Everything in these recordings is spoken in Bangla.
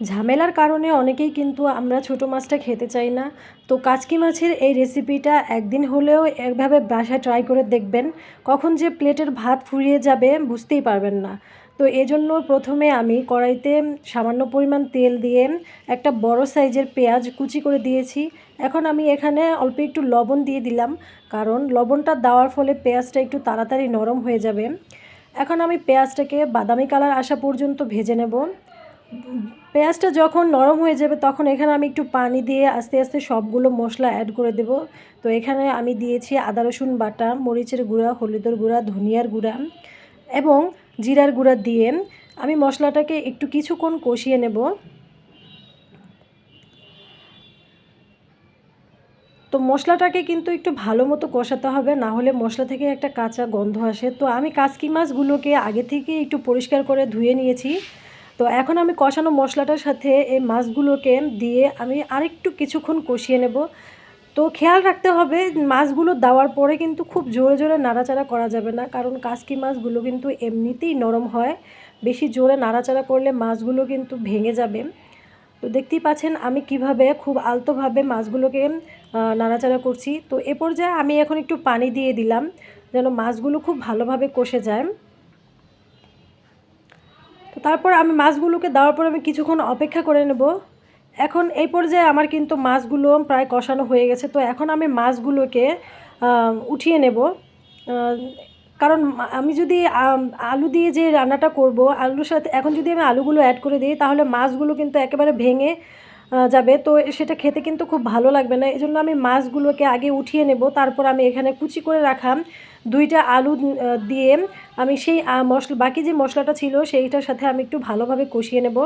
ঝামেলার কারণে অনেকেই কিন্তু আমরা ছোটো মাছটা খেতে চাই না। তো কাচকি মাছের এই রেসিপিটা একদিন হলেও একভাবে বাসায় ট্রাই করে দেখবেন। কখন যে প্লেটের ভাত ফুরিয়ে যাবে বুঝতেই পারবেন না। তো এজন্য প্রথমে আমি কড়াইতে সামান্য পরিমাণ তেল দিয়ে একটা বড় সাইজের পেঁয়াজ কুচি করে দিয়েছি। এখন আমি এখানে অল্প একটু লবণ দিয়ে দিলাম, কারণ লবণটা দেওয়ার ফলে পেঁয়াজটা একটু তাড়াতাড়ি নরম হয়ে যাবে। এখন আমি পেঁয়াজটাকে বাদামি কালার আসা পর্যন্ত ভেজে নেব। পেঁয়াজটা যখন নরম হয়ে যাবে, তখন এখানে আমি একটু পানি দিয়ে আস্তে আস্তে সবগুলো মশলা অ্যাড করে দেব। তো এখানে আমি দিয়েছি আদা, রসুন বাটা, মরিচের গুঁড়া, হলুদের গুঁড়া, ধনিয়ার গুঁড়া এবং জিরার গুঁড়া দিয়ে আমি মশলাটাকে একটু কিছুক্ষণ কষিয়ে নেব। তো মশলাটাকে কিন্তু একটু ভালো মতো কষাতে হবে, না হলে মশলা থেকে একটা কাঁচা গন্ধ আসে। তো আমি কাসকি মাছগুলোকে আগে থেকে একটু পরিষ্কার করে ধুয়ে নিয়েছি। তো এখন আমি কষানো মশলাটার সাথে এই মাছগুলোকে দিয়ে আমি আরেকটু কিছুক্ষণ কষিয়ে নেব। তো খেয়াল রাখতে হবে, মাছগুলো দেওয়ার পরে কিন্তু খুব জোরে জোরে নাড়াচাড়া করা যাবে না, কারণ কাসকি মাছগুলো কিন্তু এমনিতেই নরম হয়। বেশি জোরে নাড়াচাড়া করলে মাছগুলো কিন্তু ভেঙে যাবে। তো দেখতেই পাচ্ছেন আমি কীভাবে খুব আলতোভাবে মাছগুলোকে নাড়াচাড়া করছি। তো এ পর্যায়ে আমি এখন একটু পানি দিয়ে দিলাম, যেন মাছগুলো খুব ভালোভাবে কষে যায়। তো তারপর আমি মাছগুলোকে দেওয়ার পর আমি কিছুক্ষণ অপেক্ষা করে নেব। এখন এই পর্যায়ে আমার কিন্তু মাছগুলো প্রায় কষানো হয়ে গেছে, তো এখন আমি মাছগুলোকে উঠিয়ে নেব। কারণ আমি যদি আলু দিয়ে যে রান্নাটা করব, আলুর সাথে, এখন যদি আমি আলুগুলো অ্যাড করে দিই, তাহলে মাছগুলো কিন্তু একেবারে ভেঙে যাবে। তো সেটা খেতে কিন্তু খুব ভালো লাগবে না। এই জন্য আমি মাছগুলোকে আগে উঠিয়ে নেব। তারপর আমি এখানে কুচি করে রাখা দুইটা আলু দিয়ে আমি সেই মশলা, বাকি যে মশলাটা ছিল সেইটার সাথে আমি একটু ভালোভাবে কষিয়ে নেব।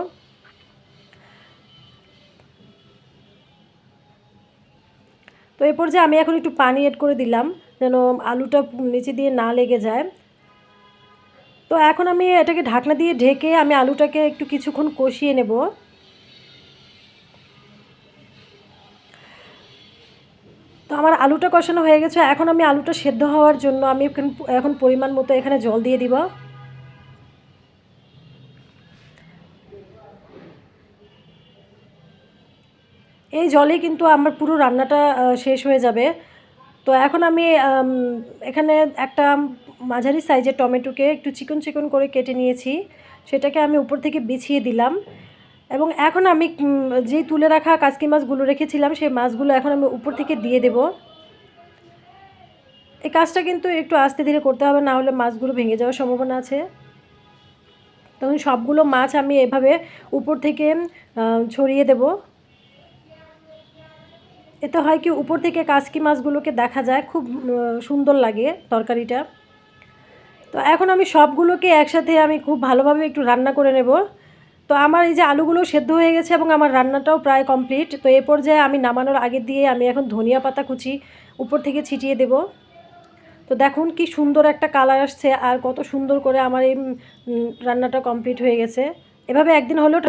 তো এরপর যে আমি এখন একটু পানি এড করে দিলাম, যেন আলুটা নিচে দিয়ে না লেগে যায়। তো এখন আমি এটাকে ঢাকনা দিয়ে ঢেকে আমি আলুটাকে একটু কিছুক্ষণ কষিয়ে নেব। তো আমার আলুটা কষানো হয়ে গেছে। এখন আমি আলুটা সেদ্ধ হওয়ার জন্য আমি এখন পরিমাণ মতো এখানে জল দিয়ে দিব। এই জলে কিন্তু আমার পুরো রান্নাটা শেষ হয়ে যাবে। তো এখন আমি এখানে একটা মাঝারি সাইজের টমেটোকে একটু চিকন চিকন করে কেটে নিয়েছি। সেটাকে আমি উপর থেকে বিছিয়ে দিলাম। এবং এখন আমি যেই তুলে রাখা কাজকি মাছগুলো রেখেছিলাম, সেই মাছগুলো এখন আমি উপর থেকে দিয়ে দেব। এই কাজটা কিন্তু একটু আস্তে ধীরে করতে হবে, না হলে মাছগুলো ভেঙে যাওয়ার সম্ভাবনা আছে। তখন সবগুলো মাছ আমি এভাবে উপর থেকে ছড়িয়ে দেব। এতে হয় কি, উপর থেকে কাসকি মাছগুলোকে দেখা যায়, খুব সুন্দর লাগে তরকারিটা। তো এখন আমি সবগুলোকে একসাথে আমি খুব ভালোভাবে একটু রান্না করে নেব। তো আমার এই যে আলুগুলো সেদ্ধ হয়ে গেছে এবং আমার রান্নাটাও প্রায় কমপ্লিট তো এ পর্যায়ে আমি নামানোর আগে দিয়ে আমি এখন ধনিয়া পাতা কুচি উপর থেকে ছিটিয়ে দেব। তো দেখুন কি সুন্দর একটা কালার আসছে আর কত সুন্দর করে আমার এই রান্নাটা কমপ্লিট হয়ে গেছে। এভাবে একদিন হলেও